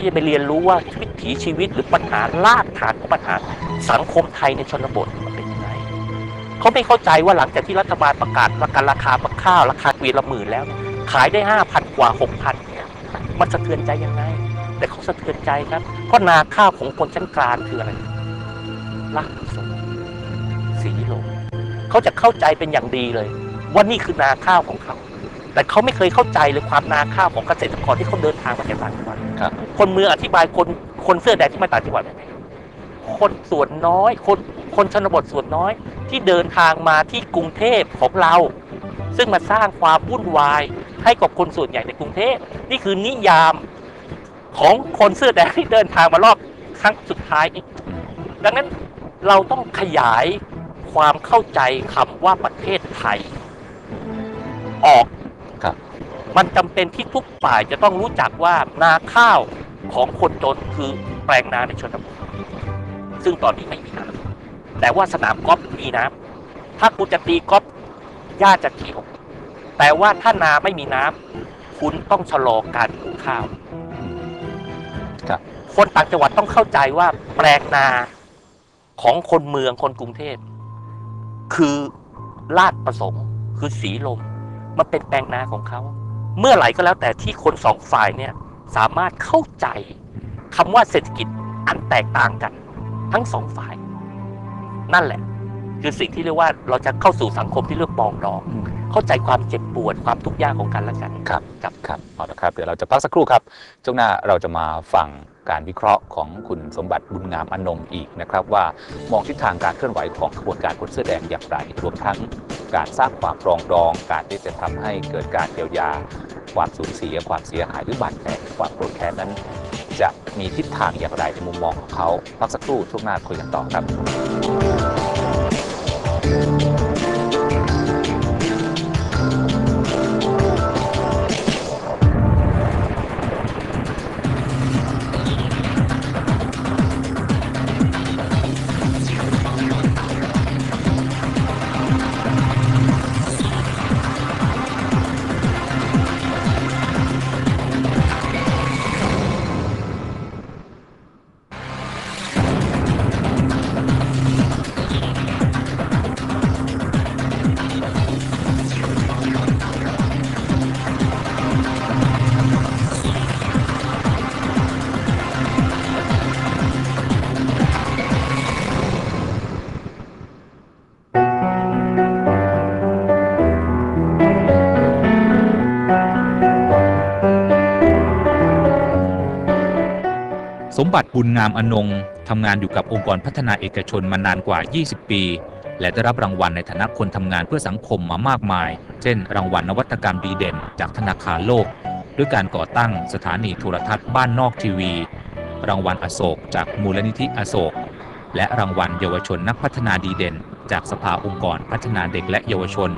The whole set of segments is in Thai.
ที่จะไปเรียนรู้ว่าวิถีชีวิตหรือปัญหารากฐานของปัญหาสังคมไทยในชนบทมันเป็นยังไงเขาไม่เข้าใจว่าหลังจากที่รัฐบาลประกาศประกันราคาข้าวราคาปีละหมื่นแล้ว ขายได้ห้าพันกว่าหกพันเนี่ยมันสะเทือนใจยังไง แต่เขาสะเทือนใจครับเพราะนาข้าวของคนชั้นกลางคืออะไรลากผสมสีลมเขาจะเข้าใจเป็นอย่างดีเลย ว่านี่คือนาข้าวของเขา แต่เขาไม่เคยเข้าใจเลยความนาข้าวของเกษตรกรที่เขาเดินทางมาจากต่างจังหวัด ครับคนเมืองอธิบายคนคนเสื้อแดงที่มาต่างจังหวัดไม่ได้คนส่วนน้อย คนคนชนบทส่วนน้อย ที่เดินทางมาที่กรุงเทพของเรา ซึ่งมาสร้างความวุ่นวายให้กับคนส่วนใหญ่ในกรุงเทพนี่คือนิยามของคนเสื้อแดงที่เดินทางมารอบครั้งสุดท้ายนี้ดังนั้นเราต้องขยายความเข้าใจคำว่าประเทศไทย ออกครับ มันจำเป็นที่ทุกฝ่ายจะต้องรู้จักว่านาข้าว ของคนจนคือแปลงนาในชนบทซึ่งตอนนี้ไม่มีน้ำแต่ว่าสนามกอล์ฟมีน้ำถ้าคุณจะตีกอล์ฟหญ้าจะเขียว แต่ว่าถ้านาไม่มีน้ำคุณต้องชะลอการปลูกข้าวครับคนต่างจังหวัดต้องเข้าใจว่าแปลงนาของคนเมืองคนกรุงเทพ คือลาดประสงค์ คือสีลม มันเป็นแปลงนาของเขา เมื่อไหร่ก็แล้วแต่ที่คนสองฝ่ายเนี่ย สามารถเข้าใจคำว่าเศรษฐกิจอันแตกต่างกัน ทั้งสองฝ่าย นั่นแหละ คือสิ่งที่เรียกว่าเราจะเข้าสู่สังคมที่เรียกปรองดอง เข้าใจความเจ็บปวดความทุกข์ยากของกันและกัน ครับครับครับเอาละครับ เดี๋ยวเราจะพักสักครู่ครับช่วงหน้าเราจะมาฟัง การวิเคราะห์ของคุณสมบัติบุญงามอนงอีกนะครับ ว่ามองทิศทางการเคลื่อนไหวของขบวนการคนเสื้อแดงอย่างไรรวมทั้งการสร้างความปรองดอง การที่จะทำให้เกิดการเยียวยา ความสูญเสีย ความเสียหายหรือบาดแผลความโกรธแค้นนั้น จะมีทิศทางอย่างไรในมุมมองของเขาพักสักครู่ช่วงหน้าคุยกันต่อครับ สมบัติบุญงามอนงทำงานอยู่กับองค์กรพัฒนาเอกชนมานานกว่า 20 ปี และได้รับรางวัลในฐานะคนทำงานเพื่อสังคมมามากมาย เช่น รางวัลนวัตกรรมดีเด่น จากธนาคารโลก ด้วยการก่อตั้งสถานีโทรทัศน์บ้านนอกทีวี รางวัลอโศก จากมูลนิธิอโศก และรางวัลเยาวชนนักพัฒนาดีเด่น จากสภาองค์กรพัฒนาเด็กและเยาวชน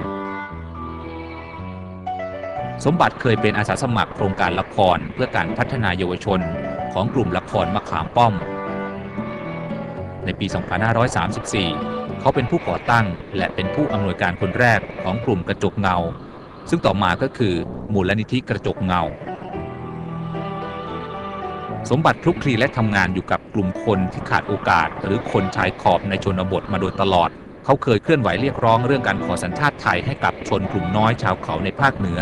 สมบัติเคยเป็นอาสาสมัครโครงการละครเพื่อการพัฒนาเยาวชน ของกลุ่มละครมะขามป้อม ในปี 2534 เขาเป็นผู้ก่อตั้งและเป็นผู้อำนวยการคนแรกของกลุ่มกระจกเงา ซึ่งต่อมาก็คือมูลนิธิกระจกเงา สมบัติคลุกคลีและทำงานอยู่กับกลุ่มคนที่ขาดโอกาส หรือคนชายขอบในชนบทมาโดยตลอดเขาเคยเคลื่อนไหวเรียกร้องเรื่องการขอสัญชาติไทยให้กับชนกลุ่มน้อยชาวเขาในภาคเหนือ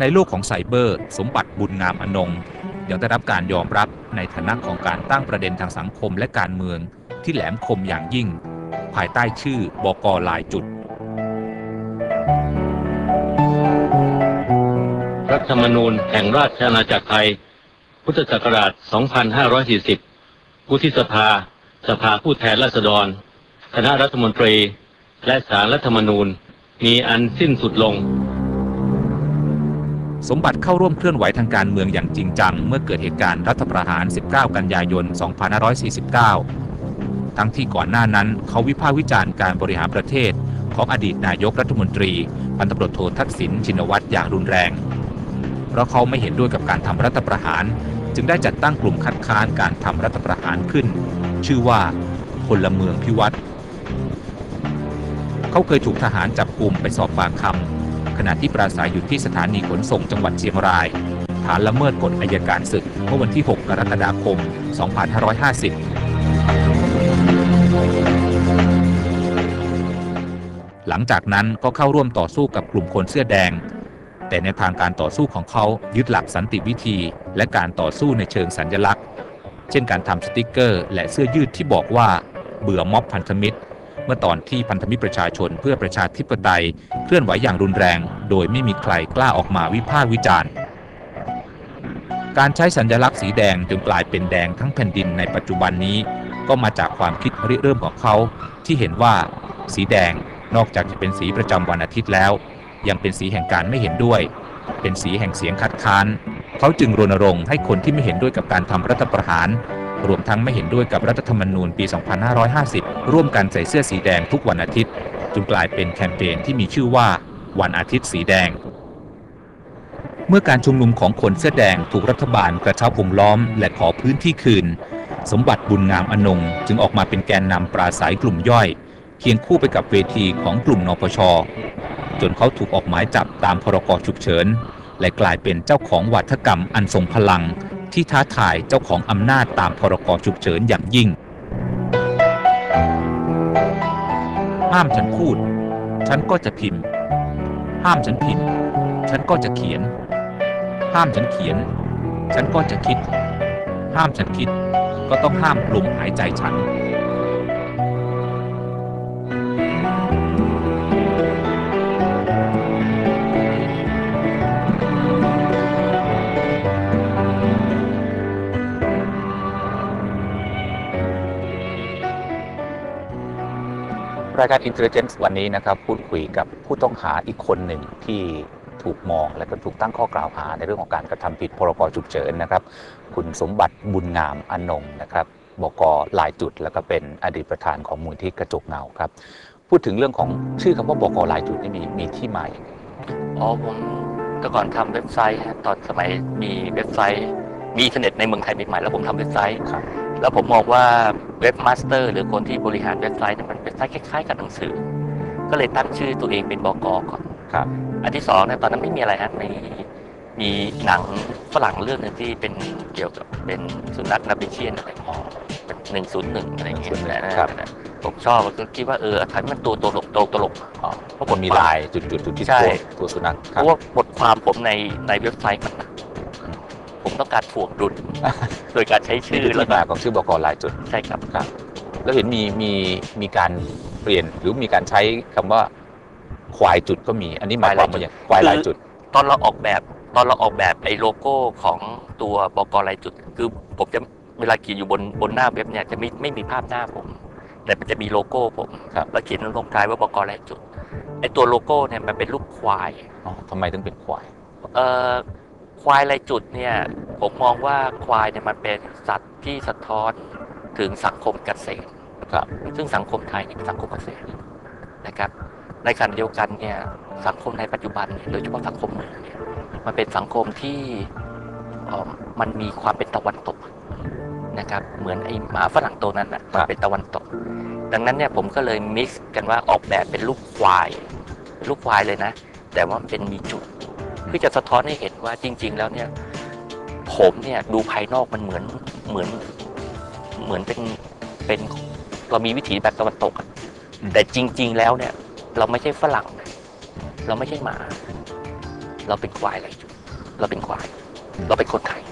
ในโลกของไซเบอร์ สมบัติบุญงามอนง ยังได้รับการยอมรับในฐานะของการตั้งประเด็นทางสังคมและการเมืองที่แหลมคมอย่างยิ่ง ภายใต้ชื่อบกลายจุด รัฐธรรมนูญแห่งราชอาณาจักรไทย พุทธศักราช 2540วุฒิสภา สภาผู้แทนราษฎร คณะรัฐมนตรี และศาลรัฐธรรมนูญมีอันสิ้นสุดลง สมบัติเข้าร่วมเคลื่อนไหวทางการเมืองอย่างจริงจัง เมื่อเกิดเหตุการณ์รัฐประหาร 19 กันยายน 2549 ทั้งที่ก่อนหน้านั้นเขาวิพากษ์วิจารณ์การบริหารประเทศ ของอดีตนายกรัฐมนตรีพันตำรวจโททักษิณชินวัตรอย่างรุนแรง เพราะเขาไม่เห็นด้วยกับการทำรัฐประหาร จึงได้จัดตั้งกลุ่มคัดค้านการทำรัฐประหารขึ้น ชื่อว่าพลเมืองพิวัตรเขาเคยถูกทหารจับกลุ่มไปสอบปากคำ ขณะที่ปราศัยอยู่ที่สถานีขนส่งจังหวัดเชียงราย ฐานละเมิดกฎอายการศึก เมื่อวันที่ 6 กรกฎาคม 2550 หลังจากนั้นก็เข้าร่วมต่อสู้กับกลุ่มคนเสื้อแดง แต่ในทางการต่อสู้ของเขายึดหลักสันติวิธี และการต่อสู้ในเชิงสัญญลักษณ์ เช่นการทำสติกเกอร์ และเสื้อยืดที่บอกว่า เบื่อม็อบพันธมิตร เมื่อตอนที่พันธมิตรประชาชนเพื่อประชาธิปไตย เคลื่อนไหวอย่างรุนแรง โดยไม่มีใครกล้าออกมาวิพากษ์วิจารณ์ การใช้สัญลักษณ์สีแดงจนกลายเป็นแดงทั้งแผ่นดินในปัจจุบันนี้ ก็มาจากความคิดริเริ่มของเขา ที่เห็นว่า สีแดงนอกจากจะเป็นสีประจำวันอาทิตย์แล้ว ยังเป็นสีแห่งการไม่เห็นด้วย เป็นสีแห่งเสียงคัดค้าน เขาจึงรณรงค์ให้คนที่ไม่เห็นด้วยกับการทำรัฐประหาร รวมทั้งไม่เห็นด้วยกับรัฐธรรมนูญปี 2550 ร่วมกันใส่เสื้อสีแดงทุกวันอาทิตย์จนกลายเป็นแคมเปญที่มีชื่อว่าวันอาทิตย์สีแดง เมื่อการชุมนุมของคนเสื้อแดงถูกรัฐบาลกระชับวงล้อมและขอพื้นที่คืน สมบัติบุญงามอนงจึงออกมาเป็นแกนนำปราศัยกลุ่มย่อย เคียงคู่ไปกับเวทีของกลุ่มนปช จนเขาถูกออกหมายจับตามพรกฉุกเฉิน และกลายเป็นเจ้าของวัฒกรรมอันทรงพลัง ที่ท้าทายเจ้าของอำนาจตามพรกฉุกเฉินอย่างยิ่ง ห้ามฉันพูด ฉันก็จะพิมพ์ ห้ามฉันพิมพ์ ฉันก็จะเขียน ห้ามฉันเขียน ฉันก็จะคิด ห้ามฉันคิด ก็ต้องห้ามลมหายใจฉัน รายการ Intelligence วันนี้นะครับพูดคุยกับผู้ต้องหาอีกคนหนึ่งที่ถูกมองและก็ถูกตั้งข้อกล่าวหาในเรื่องของการกระทำผิดพรกฉุกเฉินนะครับ คุณสมบัติบุญงามอนงนะครับบกหลายจุดแล้วก็เป็นอดีตประธานของมูลที่กระจกเงาครับ พูดถึงเรื่องของชื่อคำว่าบกหลายจุดนี่มีมีที่มาอย่างไรอ๋อผมแต่ก่อนทำเว็บไซต์ฮะตอนสมัยมีเว็บไซต์ มีอินเทอร์เน็ตในเมืองไทยใหม่ๆแล้วผมทำเว็บไซต์ครับ แล้วผมมองว่าเว็บมาสเตอร์หรือคนที่บริหารเว็บไซต์เนี่ยมันเป็นไซต์คล้ายๆกับหนังสือ ก็เลยตั้งชื่อตัวเองเป็นบกก่อนครับอันที่สองเนี่ยตอนนั้นไม่มีอะไรฮะมีมีหนังฝรั่งเรื่องหนึงที่เป็นเกี่ยวกับเป็นสุนัขนาบิเชียนอะไรอ๋อเป็นหนึ่งศูนย์หนึ่งอะไรอย่างเงี้ย101นะครับผมชอบก็คิดว่าเออถ่ายมันตัวตลกตลกตลกอ๋อเพราะคนมีลายจุดจุดจุดๆๆที่ใช่ตัวตัวสุนัขคเพรับราะว่าบทความผมในในเว็บไซต์มันหนักผม ต้องการถ่วงดุลโดยการใช้นี่ชื่อคือแล้วที่ก็มาของชื่อบกหลายจุดใช่ครับ แล้วเห็นมีมีมีการเปลี่ยนหรือมีการใช้คำว่าควายจุดก็มี อันนี้หมายความว่าอย่างควายหลายจุด ตอนเราออกแบบตอนเราออกแบบไอ้โลโก้ของตัวบกรายจุด คือผมจะเวลาเขียนอยู่บนบนหน้าเว็บเนี่ยจะไม่ไม่มีภาพหน้าผม แต่มันจะมีโลโก้ผมครับแล้วเขียนลงท้ายว่าบกรายจุดไอ้ตัวโลโก้เนี่ยมันเป็นรูปควายอ๋อทำไมถึงเป็นควาย เอ่อ ควายลายจุดเนี่ยผมมองว่าควายเนี่ยมันเป็นสัตว์ที่สะท้อนถึงสังคมเกษตรครับซึ่งสังคมไทยเนี่ยเป็นสังคมเกษตรนะครับ ในขณะเดียวกันเนี่ยสังคมในปัจจุบันเนี่ยโดยเฉพาะสังคมเมืองเนี่ยมันเป็นสังคมที่เอ่อมันมีความเป็นตะวันตกนะครับ เหมือนไอ้หมาฝรั่งตัวนั้นอะมันเป็นตะวันตก ดังนั้นเนี่ยผมก็เลยมิกซ์กันว่าออกแบบเป็นรูปควายเป็นรูปควายเลยนะ แต่ว่ามันเป็นมีจุด เพื่อจะสะท้อนให้เห็นว่าจริง ๆ แล้วเนี่ย ผมเนี่ยดูภายนอกมันเหมือนเหมือนเหมือนเป็นเป็นเรามีวิถีแบบตะวันตกอะอืมแต่จริง ๆ แล้วเนี่ย เราไม่ใช่ฝรั่งนะเราไม่ใช่หมา เราเป็นควายอะไรจุดเราเป็นควาย เราเป็นคนไทย